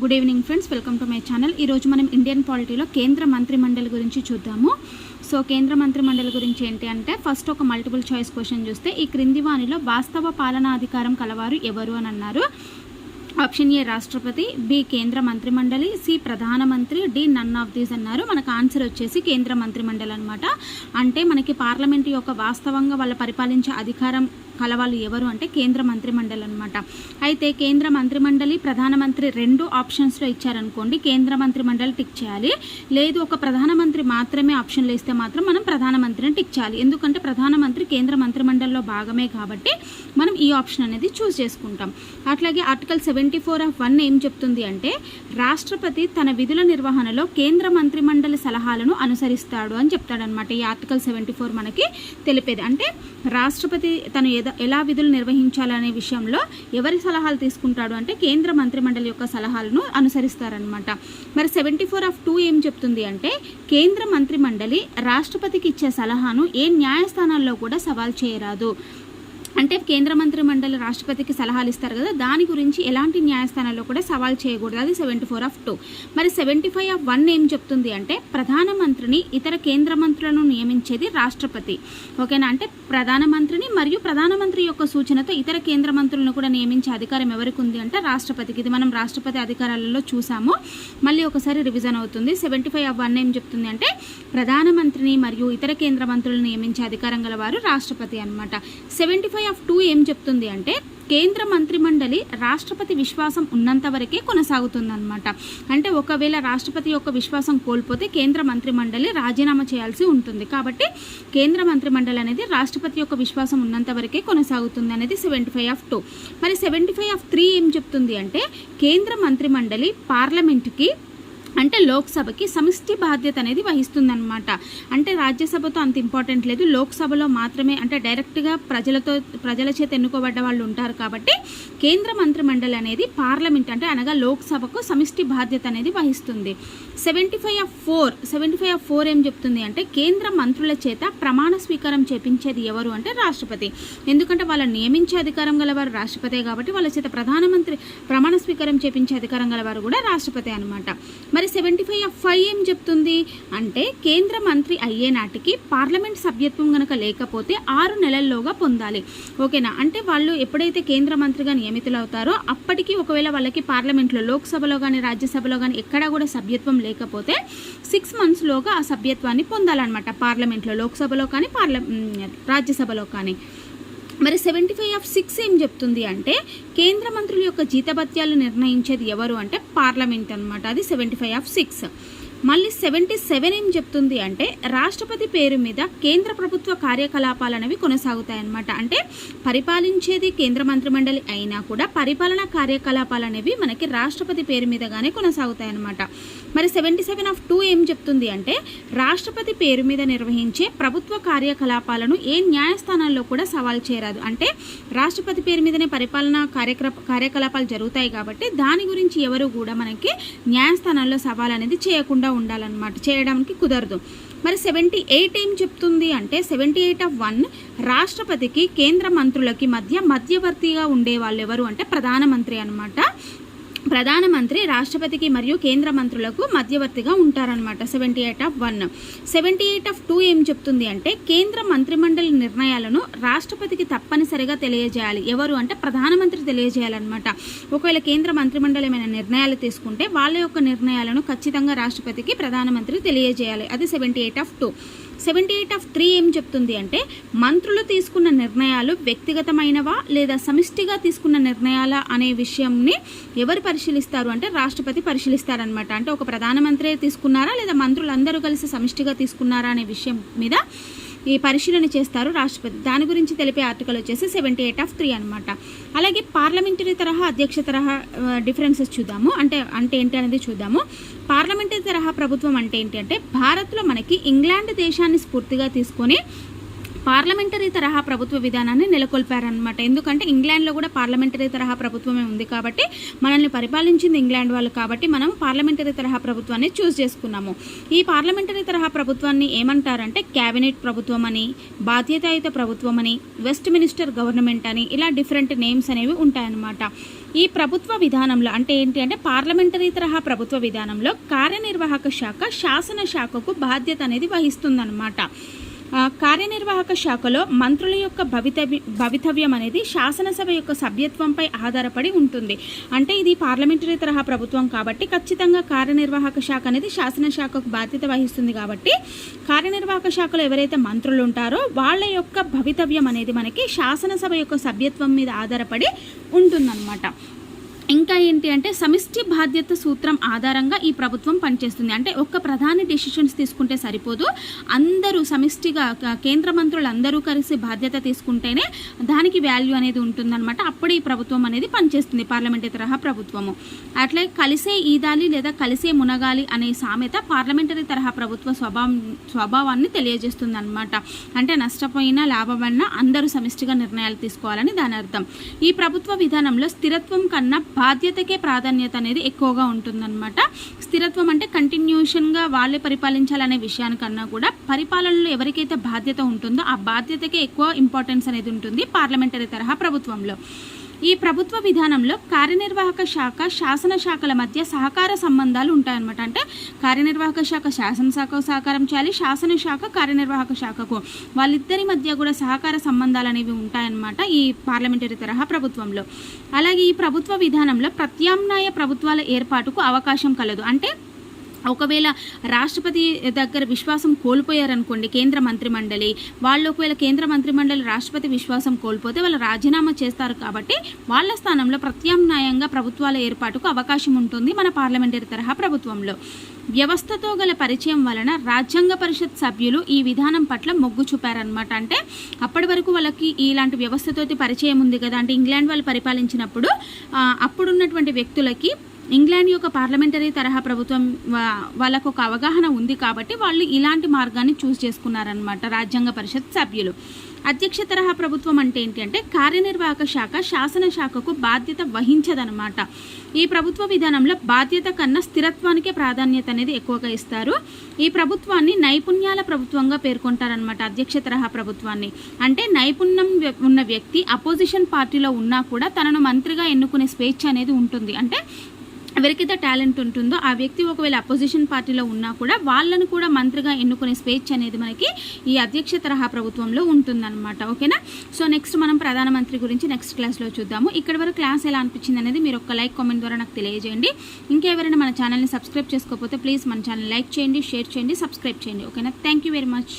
Good evening friends welcome to my channel ఈరోజు మనం Indian పాలిటీలో కేంద్ర మంత్రి మండలి గురించి చూద్దాము. సో కేంద్ర మంత్రి మండలి గురించి ఏంటి అంటే ఫస్ట్ ఒక మల్టిపుల్ చాయిస్ క్వశ్చన్ చూస్తే ఈ క్రింది వాణిలో వాస్తవ పాలనాధికారం కలవారు ఎవరు అని అన్నారు. ఆప్షన్ ఏ రాష్ట్రపతి. బి కేంద్ర మంత్రి మండలి. సి ప్రధానమంత్రి డి నన్ ఆఫ్ దీస్ అన్నారు. మనకు ఆన్సర్ వచ్చేసి కేంద్ర మంత్రి మండలి అనమాట అంటే మనకి పార్లమెంట్ యొక్క వాస్తవంగా వాళ్ళ పరిపాలించే అధికారం కలవాళ్ళు ఎవరు అంటే కేంద్ర మంత్రి మండలి అనమాట అయితే కేంద్ర మంత్రి మండలి ప్రధానమంత్రి రెండు ఆప్షన్స్లో ఇచ్చారనుకోండి కేంద్ర మంత్రి మండలి టిక్ చేయాలి. లేదు ఒక ప్రధానమంత్రి మాత్రమే ఆప్షన్లు ఇస్తే మాత్రం మనం ప్రధానమంత్రిని టిక్ చేయాలి. ఎందుకంటే ప్రధానమంత్రి కేంద్ర మంత్రి మండలిలో భాగమే కాబట్టి మనం ఈ ఆప్షన్ అనేది చూస్ చేసుకుంటాం. అట్లాగే article seventy four of one ఏం చెప్తుంది అంటే రాష్ట్రపతి తన విధుల నిర్వహణలో కేంద్ర మంత్రి మండలి సలహాలను అనుసరిస్తాడు అని చెప్తాడనమాట ఈ ఆర్టికల్ సెవెంటీ ఫోర్ మనకి తెలిపేది. అంటే రాష్ట్రపతి తను ఎలా విధులు నిర్వహించాలనే విషయంలో ఎవరి సలహాలు తీసుకుంటాడు అంటే కేంద్ర మంత్రి మండలి యొక్క సలహాలను అనుసరిస్తారనమాట మరి సెవెంటీ ఫోర్ ఆఫ్ టూ ఏం చెప్తుంది అంటే కేంద్ర మంత్రి మండలి రాష్ట్రపతికి ఇచ్చే సలహాను ఏ న్యాయస్థానాల్లో కూడా సవాల్ చేయరాదు. అంటే కేంద్ర మంత్రి మండలి రాష్ట్రపతికి సలహాలు ఇస్తారు కదా దాని గురించి ఎలాంటి న్యాయస్థానాల్లో కూడా సవాల్ చేయకూడదు. అది సెవెంటీ ఫోర్ ఆఫ్ టూ మరి సెవెంటీ ఫైవ్ ఆఫ్ వన్ ఏం చెప్తుంది అంటే ప్రధానమంత్రిని ఇతర కేంద్ర మంత్రులను నియమించేది రాష్ట్రపతి. ఓకేనా? అంటే ప్రధానమంత్రిని మరియు ప్రధానమంత్రి యొక్క సూచనతో ఇతర కేంద్ర మంత్రులను కూడా నియమించే అధికారం ఎవరికి ఉంది అంటే రాష్ట్రపతికి. ఇది మనం రాష్ట్రపతి అధికారాలలో చూసాము. మళ్ళీ ఒకసారి రివిజన్ అవుతుంది. సెవెంటీ ఫైవ్ ఆఫ్ వన్ ఏం చెప్తుంది అంటే ప్రధానమంత్రిని మరియు ఇతర కేంద్ర మంత్రులను నియమించే అధికారం గల వారు రాష్ట్రపతి అనమాట సెవెంటీ ఫైవ్ ఆఫ్ టూ ఏం చెప్తుంది అంటే కేంద్ర మంత్రి మండలి రాష్ట్రపతి విశ్వాసం ఉన్నంత వరకే కొనసాగుతుందన్నమాట. అంటే ఒకవేళ రాష్ట్రపతి యొక్క విశ్వాసం కోల్పోతే కేంద్ర మంత్రి మండలి రాజీనామా చేయాల్సి ఉంటుంది. కాబట్టి కేంద్ర మంత్రి మండలి అనేది రాష్ట్రపతి యొక్క విశ్వాసం ఉన్నంత వరకే కొనసాగుతుంది అనేది సెవెంటీ ఫైవ్ ఆఫ్ టూ. మరి సెవెంటీ ఫైవ్ ఆఫ్ త్రీ ఏం చెప్తుంది అంటే కేంద్ర మంత్రి మండలి పార్లమెంట్కి అంటే లోక్సభకి సమిష్టి బాధ్యత అనేది వహిస్తుందన్నమాట. అంటే రాజ్యసభతో అంత ఇంపార్టెంట్ లేదు. లోక్సభలో మాత్రమే అంటే డైరెక్ట్గా ప్రజలతో ప్రజల చేత ఎన్నుకోబడ్డ వాళ్ళు ఉంటారు కాబట్టి కేంద్ర మంత్రి మండలి అనేది పార్లమెంట్ అంటే అనగా లోక్సభకు సమిష్టి బాధ్యత అనేది వహిస్తుంది. Seventy five of four seventy five of four ఏం చెప్తుంది అంటే కేంద్ర మంత్రుల చేత ప్రమాణ స్వీకారం చేపించేది ఎవరు అంటే రాష్ట్రపతి. ఎందుకంటే వాళ్ళని నియమించే అధికారం గలవారు రాష్ట్రపతే కాబట్టి వాళ్ళ చేత ప్రధానమంత్రి ప్రమాణ స్వీకారం చేపించే అధికారం గలవారు కూడా రాష్ట్రపతి అనమాట మరి సెవెంటీ ఫైవ్ ఆఫ్ ఫైవ్ ఏం చెప్తుంది? అంటే కేంద్ర మంత్రి అయ్యే నాటికి పార్లమెంట్ సభ్యత్వం కనుక లేకపోతే ఆరు నెలల్లోగా పొందాలి. ఓకేనా? అంటే వాళ్ళు ఎప్పుడైతే కేంద్ర మంత్రిగా నియమితులు అవుతారో అప్పటికి ఒకవేళ వాళ్ళకి పార్లమెంట్లో లోక్సభలో కానీ రాజ్యసభలో కానీ ఎక్కడా కూడా సభ్యత్వం లేకపోతే సిక్స్ మంత్స్లోగా ఆ సభ్యత్వాన్ని పొందాలన్నమాట. పార్లమెంట్లో లోక్సభలో కానీ పార్ల రాజ్యసభలో కానీ. మరి సెవెంటీ ఫైవ్ ఆఫ్ సిక్స్ ఏం చెప్తుంది అంటే కేంద్ర మంత్రుల యొక్క జీతభత్యాలు నిర్ణయించేది ఎవరు అంటే పార్లమెంట్ అనమాట అది సెవెంటీ ఫైవ్ ఆఫ్ సిక్స్ మళ్ళీ సెవెంటీ సెవెన్ ఏం చెప్తుంది అంటే రాష్ట్రపతి పేరు మీద కేంద్ర ప్రభుత్వ కార్యకలాపాలు అనేవి కొనసాగుతాయన్నమాట. అంటే పరిపాలించేది కేంద్ర మంత్రిమండలి అయినా కూడా పరిపాలనా కార్యకలాపాలు అనేవి మనకి రాష్ట్రపతి పేరు మీదగానే కొనసాగుతాయన్నమాట. మరి సెవెంటీ సెవెన్ ఆఫ్ టూ ఏం చెప్తుంది అంటే రాష్ట్రపతి పేరు మీద నిర్వహించే ప్రభుత్వ కార్యకలాపాలను ఏ న్యాయస్థానాల్లో కూడా సవాల్ చేయరాదు. అంటే రాష్ట్రపతి పేరు మీదనే పరిపాలనా కార్యక్ర కార్యకలాపాలు జరుగుతాయి కాబట్టి దాని గురించి ఎవరు కూడా మనకి న్యాయస్థానాల్లో సవాల్ అనేది చేయకుండా ఉండాలన్నమాట. చేయడానికి కుదరదు. మరి సెవెంటీ ఎయిట్ ఏం చెప్తుంది అంటే సెవెంటీ ఎయిట్ ఆఫ్ వన్ రాష్ట్రపతికి కేంద్ర మంత్రులకి మధ్య మధ్యవర్తిగా ఉండే వాళ్ళు ఎవరు అంటే ప్రధానమంత్రి అనమాట ప్రధానమంత్రి రాష్ట్రపతికి మరియు కేంద్ర మంత్రులకు మధ్యవర్తిగా ఉంటారనమాట seventy eight of one. Seventy eight of two ఏం చెప్తుంది అంటే కేంద్ర మంత్రిమండలి నిర్ణయాలను రాష్ట్రపతికి తప్పనిసరిగా తెలియజేయాలి. ఎవరు అంటే ప్రధానమంత్రి తెలియజేయాలన్నమాట. ఒకవేళ కేంద్ర మంత్రిమండలి ఏమైనా నిర్ణయాలు తీసుకుంటే వాళ్ళ యొక్క నిర్ణయాలను ఖచ్చితంగా రాష్ట్రపతికి ప్రధానమంత్రి తెలియజేయాలి. అది seventy eight of two. Seventy eight of three ఏం చెప్తుంది అంటే మంత్రులు తీసుకున్న నిర్ణయాలు వ్యక్తిగతమైనవా లేదా సమిష్టిగా తీసుకున్న నిర్ణయాల అనే విషయంని ఎవరు పరిశీలిస్తారు అంటే రాష్ట్రపతి పరిశీలిస్తారనమాట అంటే ఒక ప్రధానమంత్రి తీసుకున్నారా లేదా మంత్రులందరూ కలిసి సమిష్టిగా తీసుకున్నారా అనే విషయం మీద ఈ పరిశీలన చేస్తారు రాష్ట్రపతి. దాని గురించి తెలిపే ఆర్టికల్ వచ్చేసి సెవెంటీ ఎయిట్ ఆఫ్ త్రీ అనమాట అలాగే పార్లమెంటరీ తరహా అధ్యక్ష తరహా డిఫరెన్సెస్ చూద్దాము. అంటే అంటే ఏంటి అనేది చూద్దాము. పార్లమెంటరీ తరహా ప్రభుత్వం అంటే ఏంటి అంటే భారత్లో మనకి ఇంగ్లాండ్ దేశాన్ని స్ఫూర్తిగా తీసుకొని పార్లమెంటరీ తరహా ప్రభుత్వ విధానాన్ని నెలకొల్పారనమాట ఎందుకంటే ఇంగ్లాండ్లో కూడా పార్లమెంటరీ తరహా ప్రభుత్వమే ఉంది కాబట్టి మనల్ని పరిపాలించింది ఇంగ్లాండ్ వాళ్ళు కాబట్టి మనం పార్లమెంటరీ తరహా ప్రభుత్వాన్ని చూస్ చేసుకున్నాము. ఈ పార్లమెంటరీ తరహా ప్రభుత్వాన్ని ఏమంటారంటే క్యాబినెట్ ప్రభుత్వం అని బాధ్యతాయుత ప్రభుత్వం అని వెస్ట్ మినిస్టర్ గవర్నమెంట్ అని ఇలా డిఫరెంట్ నేమ్స్ అనేవి ఉంటాయన్నమాట. ఈ ప్రభుత్వ విధానంలో అంటే ఏంటి అంటే పార్లమెంటరీ తరహా ప్రభుత్వ విధానంలో కార్యనిర్వాహక శాఖ శాసన శాఖకు బాధ్యత అనేది వహిస్తుందన్నమాట. కార్యనిర్వాహక శాఖలో మంత్రుల యొక్క భవితవ్య భవితవ్యం అనేది శాసనసభ యొక్క సభ్యత్వంపై ఆధారపడి ఉంటుంది. అంటే ఇది పార్లమెంటరీ తరహా ప్రభుత్వం కాబట్టి ఖచ్చితంగా కార్యనిర్వాహక శాఖ అనేది శాసనశాఖకు బాధ్యత వహిస్తుంది కాబట్టి కార్యనిర్వాహక శాఖలో ఎవరైతే మంత్రులు ఉంటారో వాళ్ళ యొక్క భవితవ్యం అనేది మనకి శాసనసభ యొక్క సభ్యత్వం మీద ఆధారపడి ఉంటుందన్నమాట. ఇంకా ఏంటి అంటే సమిష్టి బాధ్యత సూత్రం ఆధారంగా ఈ ప్రభుత్వం పనిచేస్తుంది. అంటే ఒక్క ప్రధాని డెసిషన్స్ తీసుకుంటే సరిపోదు. అందరూ సమిష్టిగా కేంద్ర మంత్రులు అందరూ కలిసి బాధ్యత తీసుకుంటేనే దానికి వాల్యూ అనేది ఉంటుందన్నమాట. అప్పుడు ఈ ప్రభుత్వం అనేది పనిచేస్తుంది. పార్లమెంటరీ తరహా ప్రభుత్వము. అట్లే కలిసే ఈదాలి లేదా కలిసే మునగాలి అనే సామెత పార్లమెంటరీ తరహా ప్రభుత్వ స్వభావం స్వభావాన్ని తెలియజేస్తుంది అనమాట అంటే నష్టపోయినా లాభమన్నా అందరూ సమిష్టిగా నిర్ణయాలు తీసుకోవాలని దాని అర్థం. ఈ ప్రభుత్వ విధానంలో స్థిరత్వం కన్నా బాధ్యతకే ప్రాధాన్యత అనేది ఎక్కువగా ఉంటుందన్నమాట. స్థిరత్వం అంటే కంటిన్యూషన్గా వాళ్ళే పరిపాలించాలనే విషయానికన్నా కూడా పరిపాలనలో ఎవరికైతే బాధ్యత ఉంటుందో ఆ బాధ్యతకే ఎక్కువ ఇంపార్టెన్స్ అనేది ఉంటుంది పార్లమెంటరీ తరహా ప్రభుత్వంలో. ఈ ప్రభుత్వ విధానంలో కార్యనిర్వాహక శాఖ శాసన శాఖల మధ్య సహకార సంబంధాలు ఉంటాయన్నమాట. అంటే కార్యనిర్వాహక శాఖ శాసనశాఖ సహకారం చేయాలి శాసన శాఖ కార్యనిర్వాహక శాఖకు. వాళ్ళిద్దరి మధ్య కూడా సహకార సంబంధాలు అనేవి ఉంటాయన్నమాట ఈ పార్లమెంటరీ తరహా ప్రభుత్వంలో. అలాగే ఈ ప్రభుత్వ విధానంలో ప్రత్యామ్నాయ ప్రభుత్వాల ఏర్పాటుకు అవకాశం కలదు. అంటే ఒకవేళ రాష్ట్రపతి దగ్గర విశ్వాసం కోల్పోయారనుకోండి కేంద్ర మంత్రిమండలి వాళ్ళు ఒకవేళ కేంద్ర మంత్రిమండలి రాష్ట్రపతి విశ్వాసం కోల్పోతే వాళ్ళు రాజీనామా చేస్తారు కాబట్టి వాళ్ళ స్థానంలో ప్రత్యామ్నాయంగా ప్రభుత్వాల ఏర్పాటుకు అవకాశం ఉంటుంది మన పార్లమెంటరీ తరహా ప్రభుత్వంలో. వ్యవస్థతో గల పరిచయం వలన రాజ్యాంగ పరిషత్ సభ్యులు ఈ విధానం పట్ల మొగ్గు చూపారనమాట అంటే అప్పటి వరకు వాళ్ళకి ఇలాంటి వ్యవస్థతో పరిచయం ఉంది కదా అంటే ఇంగ్లాండ్ వాళ్ళు పరిపాలించినప్పుడు అప్పుడున్నటువంటి వ్యక్తులకి ఇంగ్లాండ్ యొక్క పార్లమెంటరీ తరహా ప్రభుత్వం వాళ్ళకు ఒక అవగాహన ఉంది కాబట్టి వాళ్ళు ఇలాంటి మార్గాన్ని చూస్ చేసుకున్నారనమాట రాజ్యాంగ పరిషత్ సభ్యులు. అధ్యక్ష తరహా ప్రభుత్వం అంటే ఏంటి అంటే కార్యనిర్వాహక శాఖ శాసన శాఖకు బాధ్యత వహించదనమాట ఈ ప్రభుత్వ విధానంలో బాధ్యత కన్నా స్థిరత్వానికే ప్రాధాన్యత అనేది ఎక్కువగా ఇస్తారు. ఈ ప్రభుత్వాన్ని నైపుణ్యాల ప్రభుత్వంగా పేర్కొంటారనమాట అధ్యక్ష తరహా ప్రభుత్వాన్ని. అంటే నైపుణ్యం ఉన్న వ్యక్తి అపోజిషన్ పార్టీలో ఉన్నా కూడా తనను మంత్రిగా ఎన్నుకునే స్వేచ్ఛ అనేది ఉంటుంది. అంటే ఎవరికైతే టాలెంట్ ఉంటుందో ఆ వ్యక్తి ఒకవేళ అపోజిషన్ పార్టీలో ఉన్నా కూడా వాళ్ళను కూడా మంత్రిగా ఎన్నుకునే స్వేచ్ఛ అనేది మనకి ఈ అధ్యక్ష తరహా ప్రభుత్వంలో ఉంటుందన్నమాట. ఓకేనా? సో నెక్స్ట్ మనం ప్రధానమంత్రి గురించి నెక్స్ట్ క్లాస్లో చూద్దాము. ఇక్కడ వరకు క్లాస్ ఎలా అనిపించింది అనేది మీరు ఒక లైక్ కామెంట్ ద్వారా నాకు తెలియజేయండి. ఇంకా ఎవరైనా మన ఛానల్ని సబ్స్క్రైబ్ చేసుకోకపోతే ప్లీజ్ మన ఛానల్ లైక్ చేయండి షేర్ చేయండి సబ్స్క్రైబ్ చేయండి. ఓకేనా? Thank you very much